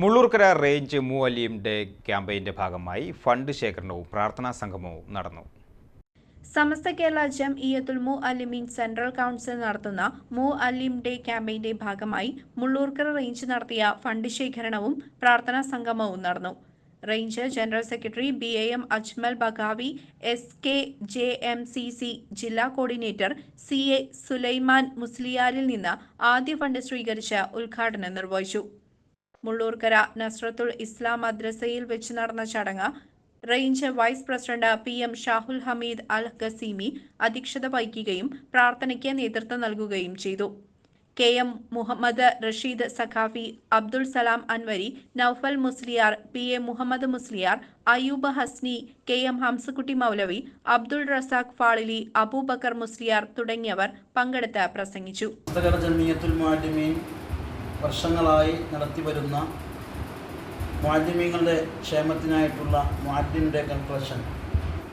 Mullurkara range മൂവലിയം day ക്യാമ്പയിന്റെ ഭാഗമായി fund ശേഖരണവും പ്രാർത്ഥനാ സംഗമവും നടന്നു. സമസ്ത കേരള ജം ഇയത്തുൽ മു അലിമീൻ സെൻട്രൽ കൗൺസിൽ നടത്തുന്ന മു അലിം ഡേ ക്യാമ്പയിന്റെ ഭാഗമായി മുള്ളൂർക്കര റേഞ്ച് നടത്തിയ ഫണ്ട് ശേഖരണവും പ്രാർത്ഥനാ സംഗമവും നടന്നു. Range general secretary B A M Ajmal Baqavi S K J M C C ജില്ലാ കോർഡിനേറ്റർ സി എ സുലൈമാൻ മുസ്ലിയാരിൽ നിന്ന് ആദ്യ ഫണ്ട് സ്വീകരിച്ച് ഉദ്ഘാടനം നിർവഹിച്ചു. മുള്ളൂർക്കര നസ്രത്തുൽ ഇസ്ലാം മദ്രസയിൽ വെച്ച് നടന്ന ചടങ്ങ് range vice president P M Shahul Hameed Al Qasimi അധ്യക്ഷത വഹിക്കുകയും പ്രാർത്ഥനയ്ക്ക് നേതൃത്വം നൽകുകയും ചെയ്തു. K M Muhammad Rasheed Saqafi Abdul Salam Anwari Noufal Musliyar P A Muhammad Musliyar Ayub Hasni K M Hamzakutty Moulavi Abdul Razak Fazili Abubakar Musliyar തുടങ്ങിയവർ പങ്കെടുത്ത് പ്രസംഗിച്ചു. വർഷങ്ങളായി നടത്തിവരുന്ന മാധ്യമങ്ങളുടെ ക്ഷേമത്തിനായിട്ടുള്ള മാധ്യമിന്റെ കൺക്ലഷൻ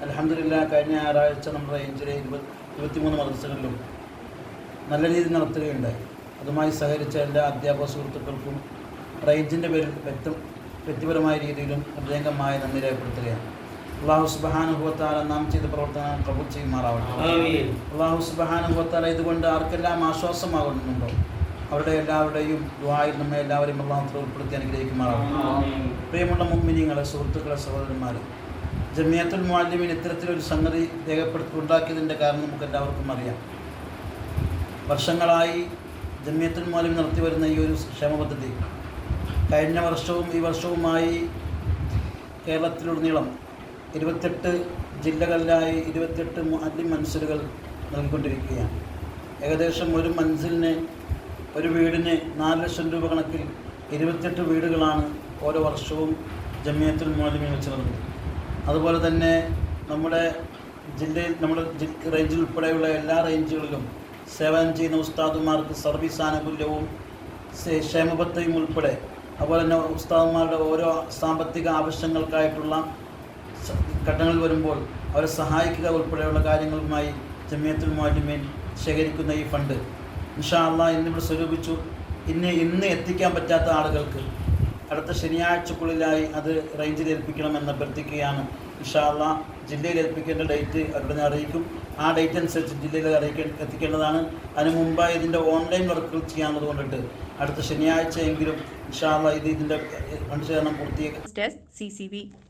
അലഹമില്ല കഴിഞ്ഞ ഞായറാഴ്ച നമ്മുടെ റേഞ്ചിലെ ഇരുപത് ഇരുപത്തിമൂന്ന് മദ്രസകളിലും നല്ല രീതിയിൽ നടത്തുകയുണ്ടായി. അതുമായി സഹകരിച്ച എല്ലാ അധ്യാപക സുഹൃത്തുക്കൾക്കും റേഞ്ചിന്റെ പേരിൽ വ്യക്തം വ്യക്തിപരമായ രീതിയിലും ഹൃദയംഗമായ നന്ദി രേഖപ്പെടുത്തുകയാണ്. അള്ളാഹു സുബഹാനുഭവത്താല നാം ചെയ്ത പ്രവർത്തനം കബൂൽ ചെയ്യുമാറാവണം അള്ളാഹു സുബഹാനുഭവത്താല ഇതുകൊണ്ട് ആർക്കെല്ലാം ആശ്വാസമാകുന്നുണ്ടോ? അവരുടെ എല്ലാവരുടെയും ദ്വായിൽ നമ്മെ എല്ലാവരെയും അള്ളാഹു ഉൾപ്പെടുത്തി അനുഗ്രഹിക്കുമാറാണ് പ്രിയമുള്ള മുമ്മിനിങ്ങളെ സുഹൃത്തുക്കളെ സഹോദരന്മാരെ ജമിയത്തുൽ മുഅല്ലിമിൻ ഇത്തരത്തിലൊരു സംഗതി രേഖപ്പെടുത്തി ഉണ്ടാക്കിയതിന്റെ കാരണം നമുക്ക് എല്ലാവർക്കും അറിയാം. വർഷങ്ങളായി ജമിയത്തുൽ മുഅല്ലിം നടത്തി വരുന്ന ഈ ഒരു ക്ഷേമ പദ്ധതി കഴിഞ്ഞ വർഷവും ഈ വർഷവുമായി കേരളത്തിലുടനീളം ഇരുപത്തെട്ട് ജില്ലകളിലായി ഇരുപത്തെട്ട് മുഅല്ലിം മൻസിലുകൾ നൽകിക്കൊണ്ടിരിക്കുകയാണ്. ഏകദേശം ഒരു മൻസിലിന് ഒരു വീടിന് നാല് ലക്ഷം രൂപ കണക്കിൽ ഇരുപത്തെട്ട് വീടുകളാണ് ഓരോ വർഷവും ജമിയത്തുൽ മുഅല്ലിമീൻ വെച്ച് നൽകുന്നത് അതുപോലെ തന്നെ നമ്മുടെ ജില്ലയിൽ നമ്മുടെ റേഞ്ചിൽ ഉൾപ്പെടെയുള്ള എല്ലാ റേഞ്ചുകളിലും സേവനം ചെയ്യുന്ന ഉസ്താദുമാർക്ക് സർവീസ് ആനുകൂല്യവും ക്ഷേമബത്തയും ഉൾപ്പെടെ അതുപോലെ തന്നെ ഉസ്താദുമാരുടെ ഓരോ സാമ്പത്തിക ആവശ്യങ്ങൾക്കായിട്ടുള്ള ഘട്ടങ്ങളിൽ വരുമ്പോൾ അവരെ സഹായിക്കുക ഉൾപ്പെടെയുള്ള കാര്യങ്ങളുമായി ജമിയത്തുൽ മുഅല്ലിമീൻ ശേഖരിക്കുന്ന ഈ ഫണ്ട്. ഇൻഷാ അള്ളാഹ് ഇന്നിവിടെ സ്വരൂപിച്ചു. ഇന്ന് ഇന്ന് എത്തിക്കാൻ പറ്റാത്ത ആളുകൾക്ക് അടുത്ത ശനിയാഴ്ചക്കുള്ളിലായി അത് റേഞ്ചിൽ ഏൽപ്പിക്കണമെന്ന് അഭ്യർത്ഥിക്കുകയാണ്. ഇൻഷാ അള്ളാഹ് ജില്ലയിൽ ഏൽപ്പിക്കേണ്ട ഡേറ്റ് അവരുടെ അറിയിക്കും. ആ ഡേറ്റ് അനുസരിച്ച് ജില്ലയിൽ അറിയിക്ക എത്തിക്കേണ്ടതാണ്. അതിന് മുമ്പായി ഇതിന്റെ ഓൺലൈൻ വർക്കുകൾ ചെയ്യാനുള്ളത് കൊണ്ടിട്ട് അടുത്ത ശനിയാഴ്ചയെങ്കിലും ഇൻഷാ അള്ളാഹ് ഇത് ഇതിന്റെ പൂർത്തിയാക്കി പൂർത്തീകരിക്കും.